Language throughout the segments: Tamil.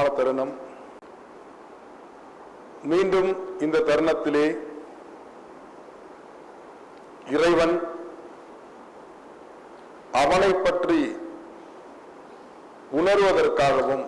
முக்கியமான தருணம். மீண்டும் இந்த தருணத்திலே இறைவன் அவனை பற்றி உணர்வதற்காகவும்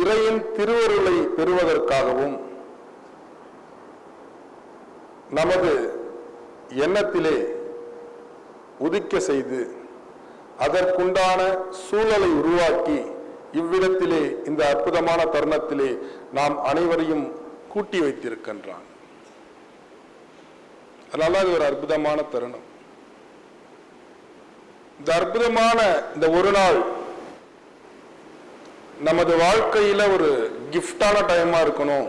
இறையின் திருவருளை பெறுவதற்காகவும் நமது எண்ணத்திலே உதிக்க செய்து அதற்குண்டான சூழலை உருவாக்கி இவ்விடத்திலே இந்த அற்புதமான தருணத்திலே நாம் அனைவரையும் கூட்டி வைத்திருக்கின்றான். அதனால அது ஒரு அற்புதமான தருணம். இந்த அற்புதமான இந்த ஒரு நாள் நமது வாழ்க்கையில ஒரு கிஃப்டான டைமா இருக்கணும்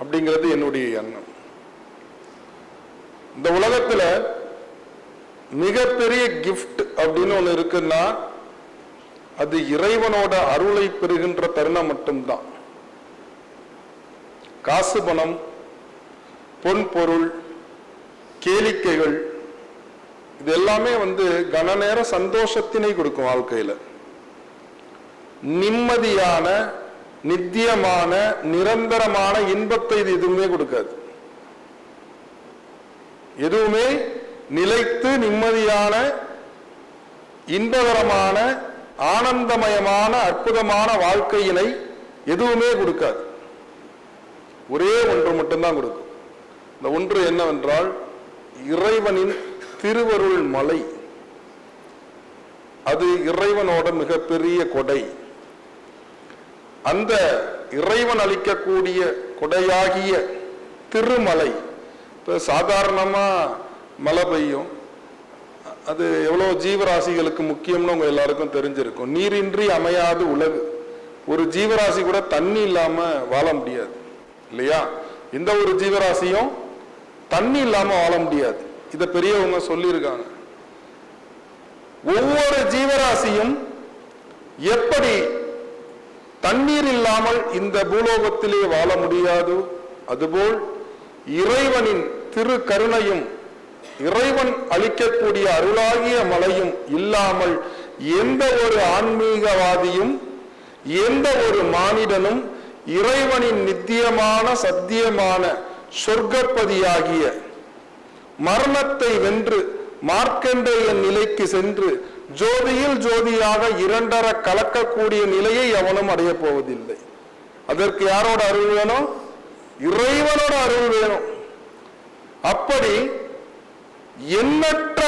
அப்படிங்கிறது என்னுடைய எண்ணம். இந்த உலகத்துல மிகப்பெரிய கிஃப்ட் அப்படின்னு ஒன்று இருக்குன்னா அது இறைவனோட அருளை பெறுகின்ற தருணம் மட்டும்தான். காசு பணம் பொன் பொருள் கேளிக்கைகள் இது எல்லாமே வந்து கன நேர சந்தோஷத்தினை கொடுக்கும் வாழ்க்கையில. நிம்மதியான நித்தியமான நிரந்தரமான இன்பத்தை இது எதுவுமே கொடுக்காது. எதுவுமே நிலைத்து நிம்மதியான இன்பகரமான ஆனந்தமயமான அற்புதமான வாழ்க்கையினை எதுவுமே கொடுக்காது. ஒரே ஒன்று மட்டும்தான் கொடுக்கும். இந்த ஒன்று என்னவென்றால் இறைவனின் திருவருள் மலை. அது இறைவனோட மிகப்பெரிய கொடை. அந்த இறைவன் அளிக்கக்கூடிய கொடையாகிய திருமலை. இப்போ சாதாரணமாக மழை பெய்யும். அது எவ்வளோ ஜீவராசிகளுக்கு முக்கியம்னு உங்கள் எல்லாருக்கும் தெரிஞ்சிருக்கும். நீரின்றி அமையாது உலகு. ஒரு ஜீவராசி கூட தண்ணி இல்லாம வாழ முடியாது. இல்லையா? இந்த ஒரு ஜீவராசியும் தண்ணி இல்லாம வாழ முடியாது. இதை பெரியவங்க சொல்லியிருக்காங்க. ஒவ்வொரு ஜீவராசியும் எப்படி தண்ணீர் இல்லாமல் இந்த பூலோகத்திலே வாழ முடியாதோ? அதுபோல் இறைவனின் திரு கருணையும் இறைவன் அளிக்கக்கூடிய அருளாகிய மலையும் இல்லாமல் எந்த ஒரு ஆன்மீகவாதியும் எந்த ஒரு மானிடனும் இறைவனின் நித்தியமான சத்தியமான சொர்க்கப்பதியாகிய மரணத்தை வென்று மார்க்கண்டேய நிலைக்கு சென்று ஜோதியில் ஜோதியாக இரண்டர கலக்கக்கூடிய நிலையை அவனும் அடையப் போவதில்லை. அதற்கு யாரோட அருள் வேணும்? இறைவனோட அருள் வேணும். அப்படி எண்ணற்ற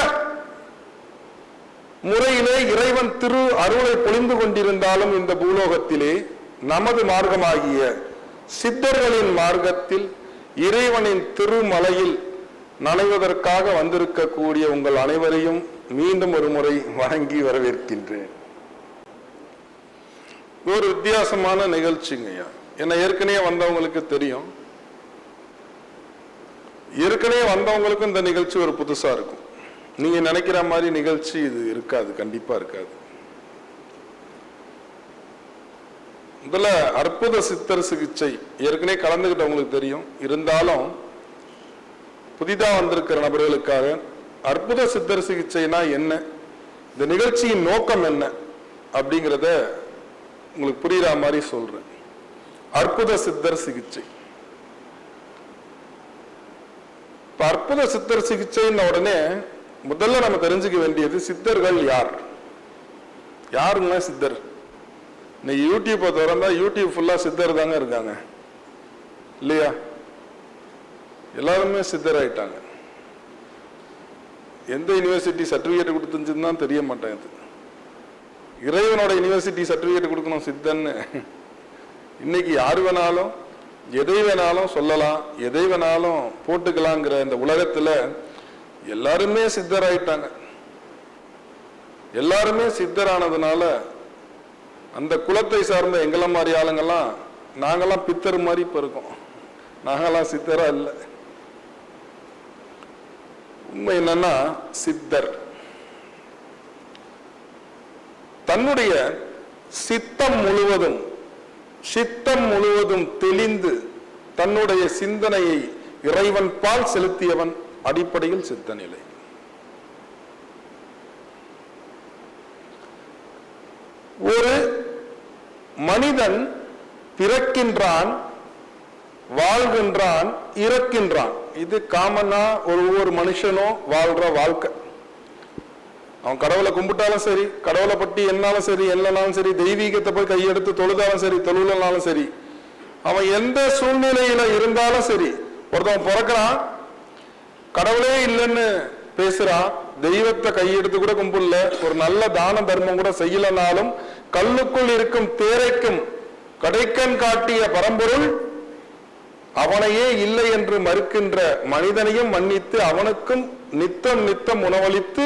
முறையிலே இறைவன் திரு அருளை பொழிந்து கொண்டிருந்தாலும் இந்த பூலோகத்திலே நமது மார்க்கமாகிய சித்தர்களின் மார்க்கத்தில் இறைவனின் திருமலையில் நனைவதற்காக வந்திருக்கக்கூடிய உங்கள் அனைவரையும் மீண்டும் ஒரு முறை வணங்கி வரவேற்கின்றேன். ஒரு வித்தியாசமான நிகழ்ச்சிங்கய்யா. என்ன ஏற்கனவே வந்தவங்களுக்கு தெரியும். ஏற்கனவே வந்தவங்களுக்கும் இந்த நிகழ்ச்சி ஒரு புதுசா இருக்கும். நீங்க நினைக்கிற மாதிரி நிகழ்ச்சி இது இருக்காது கண்டிப்பா இருக்காது. முதல்ல அற்புத சித்தர் சிகிச்சை ஏற்கனவே கலந்துக்கிட்டவங்களுக்கு தெரியும். இருந்தாலும் புதிதா வந்திருக்கிற நபர்களுக்காக அற்புத சித்தர் சிகிச்சைனா என்ன? இந்த நிகழ்ச்சியின் நோக்கம் என்ன? அப்படிங்கிறத உங்களுக்கு புரியுற மாதிரி சொல்றேன். அற்புத சித்தர் சிகிச்சை. இப்போ அற்புத சித்தர் சிகிச்சைன்ன உடனே முதல்ல நம்ம தெரிஞ்சுக்க வேண்டியது சித்தர்கள் யார்? யாருங்க சித்தர்? இன்னைக்கு யூடியூப்பை திறந்தா யூடியூப் ஃபுல்லாக சித்தர் தாங்க இருக்காங்க. இல்லையா? எல்லாருமே சித்தர் ஆயிட்டாங்க. எந்த யூனிவர்சிட்டி சர்டிஃபிகேட் கொடுத்துருந்துச்சுன்னு தான் தெரிய மாட்டேங்குது. இறைவனோட யூனிவர்சிட்டி சர்டிஃபிகேட் கொடுக்கணும் சித்தன்னு இன்னைக்கு யார் வேணாலும் எதை வேணாலும் சொல்லலாம் எதை வேணாலும் போட்டுக்கலாங்கிற இந்த உலகத்துல எல்லாருமே சித்தராயிட்டாங்க. எல்லாருமே சித்தரானதுனால அந்த குலத்தை சார்ந்த எங்களை மாதிரி ஆளுங்கெல்லாம் நாங்கெல்லாம் பித்தர் மாதிரி இப்ப இருக்கோம். நாங்கெல்லாம் சித்தரா இல்லை. உண்மை என்னன்னா சித்தர். தன்னுடைய சித்தம் முழுவதும் சித்தம் முழுவதும் தெளிந்து தன்னுடைய சிந்தனையை இறைவன் பால் செலுத்தியவன் அடிப்படையில் சித்த நிலை ஒரு மனிதன் பிறக்கின்றான் வாழ்கின்றான் இறக்கின்றான். இது காமனா ஒரு ஒவ்வொரு மனுஷனும் வாழ்ற வாழ்க்கை. அவன் கடவுளை கும்பிட்டாலும் சரி கடவுளை பற்றி என்னாலும் சரி என்னனாலும் சரி தெய்வீகத்தை போய் கையெடுத்து தொழுதாலும் சரி தொழுலனாலும் சரி அவன் எந்த சூழ்நிலையில இருந்தாலும் சரி ஒருத்தவன் பிறக்கிறான் கடவுளே இல்லைன்னு பேசுறான் தெய்வத்தை கையெடுத்து கூட கும்பிடல ஒரு நல்ல தான தர்மம் கூட செய்யலனாலும் கல்லுக்குள் இருக்கும் தேரைக்கும் கடைக்கண் காட்டிய பரம்பொருள் அவனையே இல்லை என்று மறுக்கின்ற மனிதனையும் மன்னித்து அவனுக்கும் நித்தம் நித்தம் உணவளித்து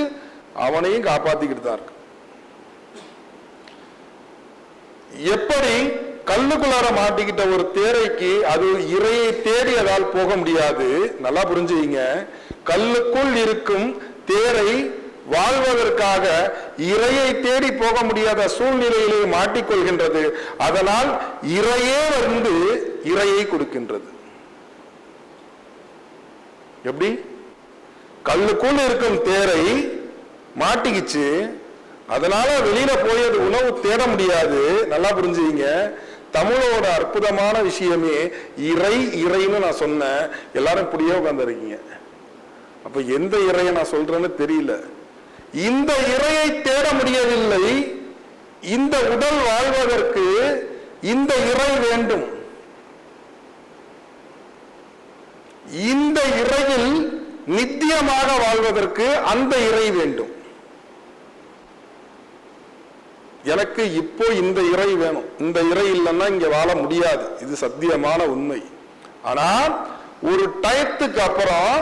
அவனையும் காப்பாத்திக்கிட்டு தான் இருக்கு. எப்படி கல்லுக்குள்ளார மாட்டிக்கிட்ட ஒரு தேரைக்கு அது இரையை தேடி அதால் போக முடியாது? நல்லா புரிஞ்சுங்க கல்லுக்குள் இருக்கும் தேரை வாழ்வதற்காக இரையை தேடி போக முடியாத சூழ்நிலையிலே மாட்டிக்கொள்கின்றது. அதனால் இரையே வந்து இரையை கொடுக்கின்றது. எப்படி? கல்லுக்குள் இருக்கும் தேரை மாட்டிக்கிச்சு. அதனால வெளியில போய் அது உணவு தேட முடியாது. நல்லா புரிஞ்சுவீங்க தமிழோட அற்புதமான விஷயமே இறை இறைன்னு நான் சொன்னேன். எல்லாரும் இப்படியே உட்காந்துருக்கீங்க அப்ப எந்த இறையை நான் சொல்றேன்னு தெரியல. இந்த இறையை தேட முடியவில்லை. இந்த உடல் வாழ்வதற்கு இந்த இறை வேண்டும். இந்த இறையில் நித்தியமாக வாழ்வதற்கு அந்த இறை வேண்டும். எனக்கு இப்போ இந்த இறை வேணும். இந்த இறை இல்லைன்னா இங்க வாழ முடியாது. இது சத்தியமான உண்மை. ஆனால் ஒரு டயத்துக்கு அப்புறம்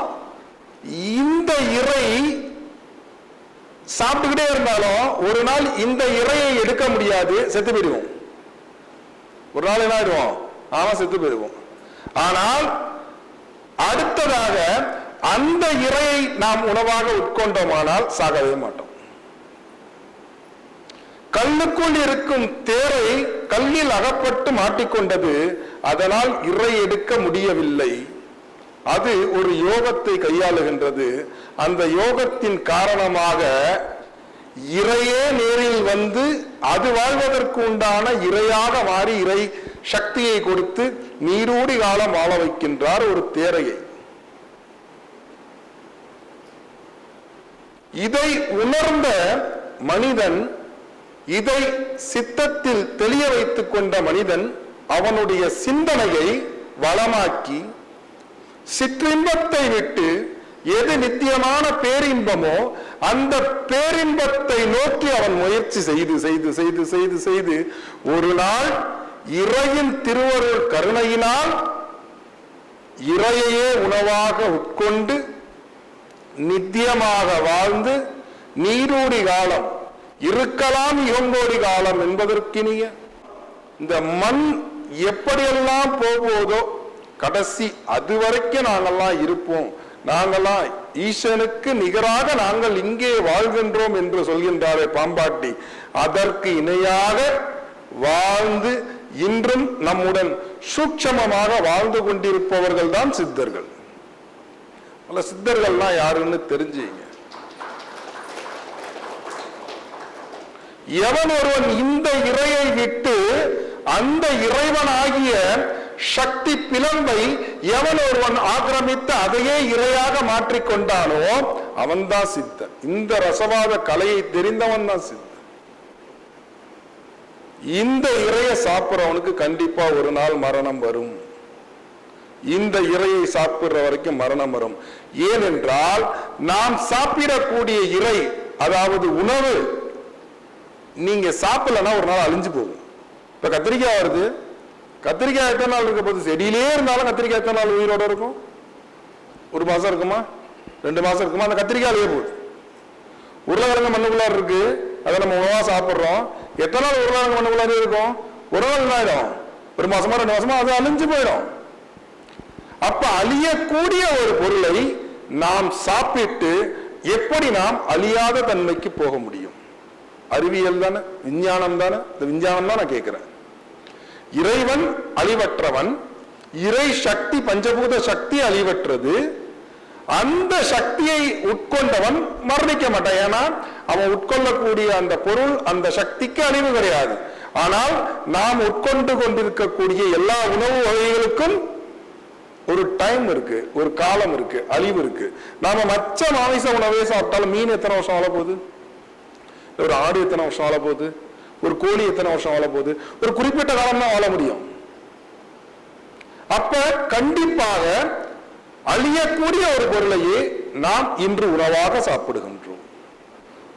இந்த இறை சாப்பிட்டுக்கிட்டே இருந்தாலும் ஒரு நாள் இந்த இறையை எடுக்க முடியாது செத்து போயிடுவோம். ஒரு நாள் என்ன ஆயிடுவோம்? ஆமா செத்து போயிடுவோம். ஆனால் அடுத்ததாக அந்த இறையை நாம் உணவாக உட்கொண்டோமானால் சாகவே மாட்டோம். கல்லுக்குள் இருக்கும் தேரை கல்லில் அகப்பட்டு மாட்டிக்கொண்டது அதனால் இறை எடுக்க முடியவில்லை. அது ஒரு யோகத்தை கையாளுகின்றது. அந்த யோகத்தின் காரணமாக இறையே நேரில் வந்து அது வாழ்வதற்கு உண்டான இறையாக மாறி இறை சக்தியை கொடுத்து நீரூடி காலம் வாழ வைக்கின்றார் ஒரு தேரையை. இதை உணர்ந்த மனிதன் இதை சித்தத்தில் தெளிய வைத்துக் கொண்ட மனிதன் அவனுடைய சிந்தனையை வளமாக்கி சிற்றின்பத்தை விட்டு எது நித்தியமான பேரின்பமோ அந்த பேரின்பத்தை நோக்கி அவன் முயற்சி செய்து செய்து செய்து செய்து செய்து ஒரு நாள் இறையின் திருவருள் கருணையினால் இறையையே உணவாக உட்கொண்டு நித்தியமாக வாழ்ந்து நீரூடி காலம் இருக்கலாம் இவங்கோடி காலம் என்பதற்கினிய இந்த மண் எப்படியெல்லாம் போகுவதோ கடைசி அது வரைக்கும் நாங்கெல்லாம் இருப்போம். நாங்கெல்லாம் ஈசனுக்கு நிகராக நாங்கள் இங்கே வாழ்கின்றோம் என்று சொல்கின்றாரே பாம்பாட்டி. அதற்கு இணையாக வாழ்ந்து இன்றும் நம்முடன் சூட்சமமாக வாழ்ந்து கொண்டிருப்பவர்கள் தான் சித்தர்கள் அல்ல யாருன்னு தெரிஞ்சுங்க. எவன் ஒருவன் இந்த இறையை விட்டு அந்த இறைவனாகிய சக்தி பிளம்பை எவன் ஒருவன் ஆக்கிரமித்து அதையே இறையாக மாற்றிக்கொண்டானோ அவன்தான் சித்தன். இந்த ரசவாத கலையை தெரிந்தவன் தான் சித்தன். இந்த இறைய சாப்பிடுறவனுக்கு கண்டிப்பா ஒரு நாள் மரணம் வரும். இந்த இறையை சாப்பிடுற வரைக்கும் மரணம் வரும். ஏனென்றால் நாம் சாப்பிடக்கூடிய இறை அதாவது உணவு நீங்க சாப்பிடலன்னா ஒரு நாள் அழிஞ்சு போகும். இப்ப கத்திரிக்காய் வருது. கத்திரிக்காய் எத்தனை நாள் இருக்க போகுது? செடியிலே இருந்தாலும் கத்திரிக்காய் எத்தனை நாள் உயிரோட இருக்கும்? ஒரு மாசம் இருக்குமா? ரெண்டு மாசம் இருக்குமா? அந்த கத்திரிக்காய் அழிய போகுது. உருளைக்கிழங்கு மண்ணுக்குள்ளார் இருக்கு. அதை நம்ம உணவா சாப்பிடுறோம். எத்தனை நாள் உருளைக்கிழங்கு மண்ணுக்குள்ளார இருக்கும்? ஒரு நாள் என்ன ஆயிடும்? ஒரு மாசமா ரெண்டு மாசமா அது அழிஞ்சு போயிடும். அப்ப அழியக்கூடிய ஒரு பொருளை நாம் சாப்பிட்டு எப்படி நாம் அழியாத தன்மைக்கு போக முடியும்? அறிவியல் தானே விஞ்ஞானம் தானே இந்த விஞ்ஞானம் தான் நான் கேட்கிறேன். இறைவன் அழிவற்றவன் இறை சக்தி பஞ்சபூத சக்தி அழிவற்றது அந்த சக்தியை உட்கொண்டவன் மரணிக்க மாட்டான். ஏன்னா அவன் உட்கொள்ளக்கூடிய அந்த பொருள் அந்த சக்திக்கு அழிவு கிடையாது. ஆனால் நாம் உட்கொண்டு கொண்டிருக்கக்கூடிய எல்லா உணவு வகைகளுக்கும் ஒரு டைம் இருக்கு ஒரு காலம் இருக்கு அழிவு இருக்கு. நாம மச்ச மாமிச உணவே சாப்பிட்டாலும் மீன் எத்தனை வருஷம் வாழ போகுது? ஒரு ஆடு எத்தனை வருஷம் வாழ போகுது ஒரு கோழி எத்தனை வருஷம் வாழ போகுது ஒரு குறிப்பிட்ட காலம் தான் வாழ முடியும். அப்ப கண்டிப்பாக அழியக்கூடிய ஒரு பொருளையே நாம் இன்று உணவாக சாப்பிடுகின்றோம்.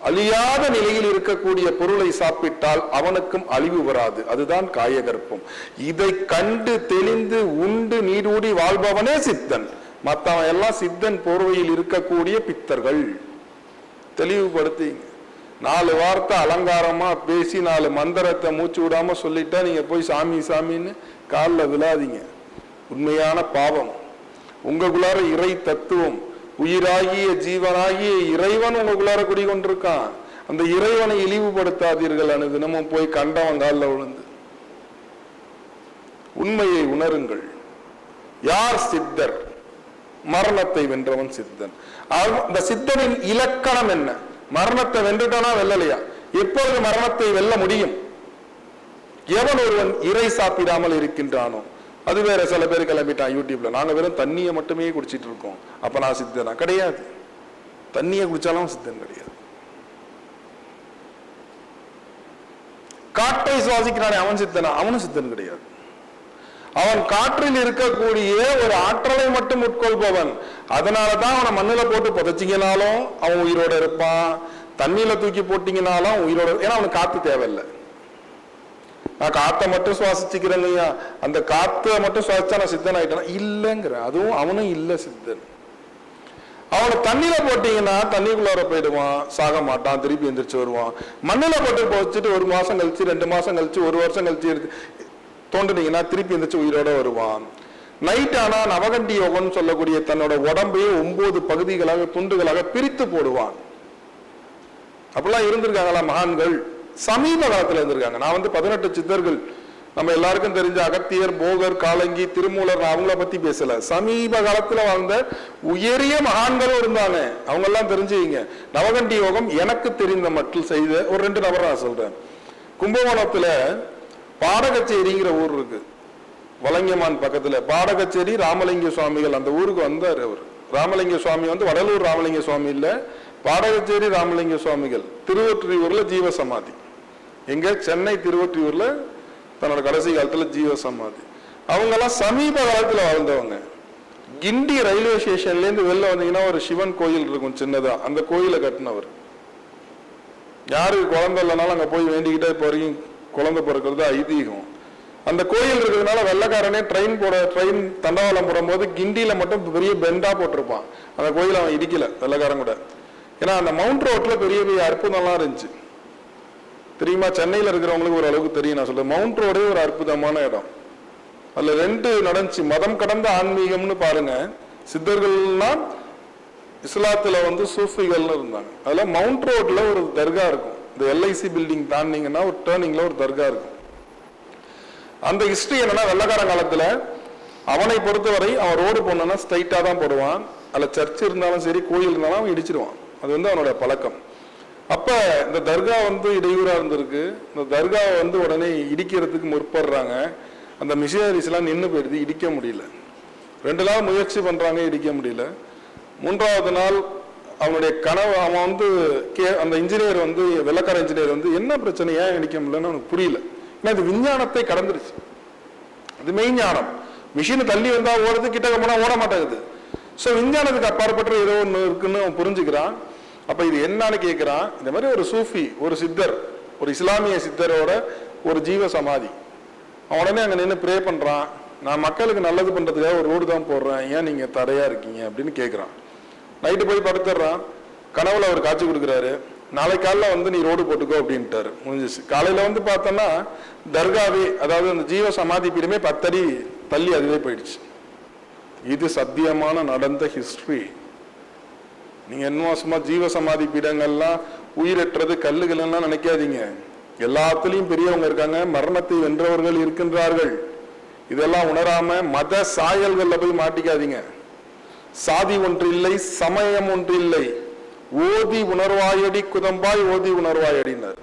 அழியாத நிலையில் இருக்கக்கூடிய பொருளை சாப்பிட்டால் அவனுக்கும் அழிவு வராது. அதுதான் காயகற்பம். இதை கண்டு தெளிந்து உண்டு நீடூடி வாழ்பவனே சித்தன். மத்தவன் எல்லாம் சித்தன் போர்வையில் இருக்கக்கூடிய பித்தர்கள். தெளிவுபடுத்திங்க. நாலு வார்த்தை அலங்காரமா பேசி நாலு மந்திரத்தை மூச்சு விடாம சொல்லிட்டா நீங்க போய் சாமி சாமின்னு காலில் விழாதீங்க. உண்மையான பாவம். உங்களுக்குள்ளார இறை தத்துவம். உயிராகிய ஜீவனாகிய இறைவன் உங்களுக்குள்ளார குடிகொண்டிருக்கான். அந்த இறைவனை இழிவுபடுத்தாதீர்கள் அனுதினமும் போய் கண்டவன் காலில் விழுந்து. உண்மையை உணருங்கள். யார் சித்தர்? மரணத்தை வென்றவன் சித்தன். அந்த சித்தனின் இலக்கணம் என்ன? மரணத்தை வென்றுட்டானா வெல்லலையா? எப்பொழுது மரணத்தை வெல்ல முடியும்? எவன் ஒருவன் இறை சாப்பிடாமல் இருக்கின்றானோ? அது வேற சில பேர் கிளம்பிட்டான் யூடியூப்ல. நாங்க வெறும் தண்ணியை மட்டுமே குடிச்சிட்டு இருக்கோம். அப்ப நான் சித்தனா? கிடையாது. தண்ணியை குடிச்சாலும் சித்தன் கிடையாது. காட்டை சுவாசிக்கிறானே அவன் சித்தனா? அவனும் சித்தன் கிடையாது. அவன் காற்றில் இருக்கக்கூடிய ஒரு ஆற்றலை மட்டும் உட்கொள்பவன். அதனால தான் அவனை மண்ணில் போட்டு புதைச்சிங்கனாலும் அவன் உயிரோட இருப்பான். தண்ணியில தூக்கி போட்டிங்கனாலும் உயிரோட ஏன்னா அவனுக்கு காற்று தேவையில்லை. நான் காற்றை மட்டும் சுவாசிச்சுக்கிறேன் இல்லையா அந்த காற்றை மட்டும் சுவாசிச்சா நான் சித்தன் ஆகிட்டேன் இல்லைங்கிறேன். அதுவும் அவனும் இல்லை சித்தன். அவனை தண்ணியில போட்டீங்கன்னா தண்ணிக்குள்ளார போயிடுவான். சாக மாட்டான். திருப்பி எந்திரிச்சு வருவான். மண்ணில் போட்டு போச்சுட்டு ஒரு மாசம் கழிச்சு ரெண்டு மாசம் கழிச்சு ஒரு வருஷம் கழிச்சு எடுத்து தோண்டினீங்கன்னா திருப்பி எந்திரிச்சு உயிரோட வருவான். நைட் ஆனா நவகண்டி யோகம்னு சொல்லக்கூடிய தன்னோட உடம்பையே ஒன்பது பகுதிகளாக துண்டுகளாக பிரித்து போடுவான். அப்படிலாம் இருந்திருக்காங்களா மகான்கள்? சமீப காலத்துல இருந்திருக்காங்க. நான் வந்து பதினெட்டு சித்தர்கள். நம்ம எல்லாருக்கும் தெரிஞ்ச அகத்தியர் போகர் காலங்கி திருமூலர் அவங்கள பத்தி பேசல. சமீப காலத்துல வாழ்ந்த உயரிய மகான்களும் இருந்தாங்க. அவங்க எல்லாம் தெரிஞ்சுக்கிங்க நவகண்டி யோகம் எனக்கு தெரிந்த மட்டும் செய்த ஒரு ரெண்டு நபர் நான் சொல்றேன். கும்பகோணத்துல பாடகச்சேரிங்கிற ஊர் இருக்கு. வலங்கமான் பக்கத்துல. பாடகச்சேரி ராமலிங்க சுவாமிகள் அந்த ஊருக்கு வந்தார் அவர். ராமலிங்க சுவாமி வந்து வடலூர் ராமலிங்க சுவாமி இல்ல பாடகச்சேரி ராமலிங்க சுவாமிகள். திருவொற்றியூர்ல ஜீவ சமாதி எங்க? சென்னை திருவொற்றியூர்ல தன்னோட கடைசி காலத்துல ஜீவ சமாதி அவங்கெல்லாம் சமீப காலத்துல வாழ்ந்தவங்க. கிண்டி ரயில்வே ஸ்டேஷன்ல இருந்து வெளில வந்தீங்கன்னா ஒரு சிவன் கோயில் இருக்கும் சின்னதா. அந்த கோயிலை கட்டினவர். யாருக்கு குழந்தை இல்லைனாலும் அங்க போய் வேண்டிக்கிட்டே இப்போ வரைக்கும் குழந்தை பிறக்கிறது ஐதீகம். அந்த கோயில் இருக்கிறதுனால வெள்ளைக்காரனே ட்ரெயின் போட ட்ரெயின் தண்டவாளம் போடும்போது கிண்டியில மட்டும் பெரிய பெண்டா போட்டிருப்பான். அந்த கோயில் அவன் இடிக்கல வெள்ளைக்காரன் கூட. ஏன்னா அந்த மவுண்ட் ரோட்ல பெரிய பெரிய அற்புதம்லாம் இருந்துச்சு. தெரியுமா? சென்னையில இருக்கிறவங்களுக்கு ஒரு அளவுக்கு தெரியும். நான் சொல்றேன் மவுண்ட் ரோடே ஒரு அற்புதமான இடம். அதுல ரெண்டு நடந்துச்சு. மதம் கடந்த ஆன்மீகம்னு பாருங்க. சித்தர்கள்லாம் இஸ்லாத்துல வந்து சூஃபிகள்னு இருந்தாங்க. அதில் மவுண்ட் ரோட்ல ஒரு தர்கா இருக்கும். இந்த எல்ஐசி பில்டிங் தாண்டிங்கன்னா ஒரு டேர்னிங்ல ஒரு தர்கா இருக்கும். அந்த ஹிஸ்டரி என்னன்னா வெள்ளக்காரன் காலத்துல அவனை பொறுத்தவரை அவன் ரோடு போனான்னா ஸ்ட்ரைட்டாக தான் போடுவான். அதில் சர்ச் இருந்தாலும் சரி கோயில் இருந்தாலும் அவன் இடிச்சிருவான். அது வந்து அவனோட பழக்கம். அப்போ இந்த தர்கா வந்து இடையூறாக இருந்திருக்கு. இந்த தர்காவை வந்து உடனே இடிக்கிறதுக்கு முற்படுறாங்க. அந்த மிஷினரிஸ்லாம் நின்று போயிடுது இடிக்க முடியல. ரெண்டு நாள் முயற்சி பண்ணுறாங்க இடிக்க முடியல. மூன்றாவது நாள் அவனுடைய கனவு அவன் வந்து கே அந்த இன்ஜினியர் வந்து வெள்ளக்கார இன்ஜினியர் வந்து என்ன பிரச்சனை ஏன் இடிக்க முடியலன்னு அவனுக்கு புரியல. ஏன்னா இது விஞ்ஞானத்தை கடந்துருச்சு. அது மெய்ஞானம் மிஷின் தள்ளி வந்தா ஓடுறது கிட்ட போனா ஓட மாட்டேங்குது. ஸோ விஞ்ஞானத்துக்கு அப்பாற்பட்ட ஏதோ ஒன்று இருக்குன்னு அவன் புரிஞ்சுக்கிறான். அப்ப இது என்னன்னு கேட்கிறான் இந்த மாதிரி ஒரு சூஃபி ஒரு சித்தர் ஒரு இஸ்லாமிய சித்தரோட ஒரு ஜீவ சமாதி. அவன் உடனே அங்க நின்று ப்ரே பண்றான். நான் மக்களுக்கு நல்லது பண்றதுக்காக ஒரு ரோடு தான் போடுறேன். ஏன் நீங்க தடையா இருக்கீங்க? அப்படின்னு கேட்கிறான் நைட்டு போய் படுத்துடுறான் கனவுல அவர் காட்சி கொடுக்குறாரு. நாளை காலைல வந்து நீ ரோடு போட்டுக்கோ அப்படின்ட்டாரு. முடிஞ்சிச்சு. காலையில வந்து பார்த்தோன்னா தர்காவே அதாவது அந்த ஜீவ சமாதி பீடமே பத்தடி தள்ளி அதுவே போயிடுச்சு. இது சத்தியமான நடந்த ஹிஸ்டரி நீங்க என்ன சும்மா ஜீவ சமாதி பீடங்கள்லாம் உயிரற்றது கல்லுகள் எல்லாம் நினைக்காதீங்க. எல்லாத்துலயும் பெரியவங்க இருக்காங்க. மரணத்தை வென்றவர்கள் இருக்கின்றார்கள். இதெல்லாம் உணராம மத சாயல்கள்ல போய் மாட்டிக்காதீங்க. சாதி ஒன்று இல்லை சமயம் ஒன்று இல்லை ஓதி உணர்வாயடி குதம்பாய் ஓதி உணர்வாயடினார்.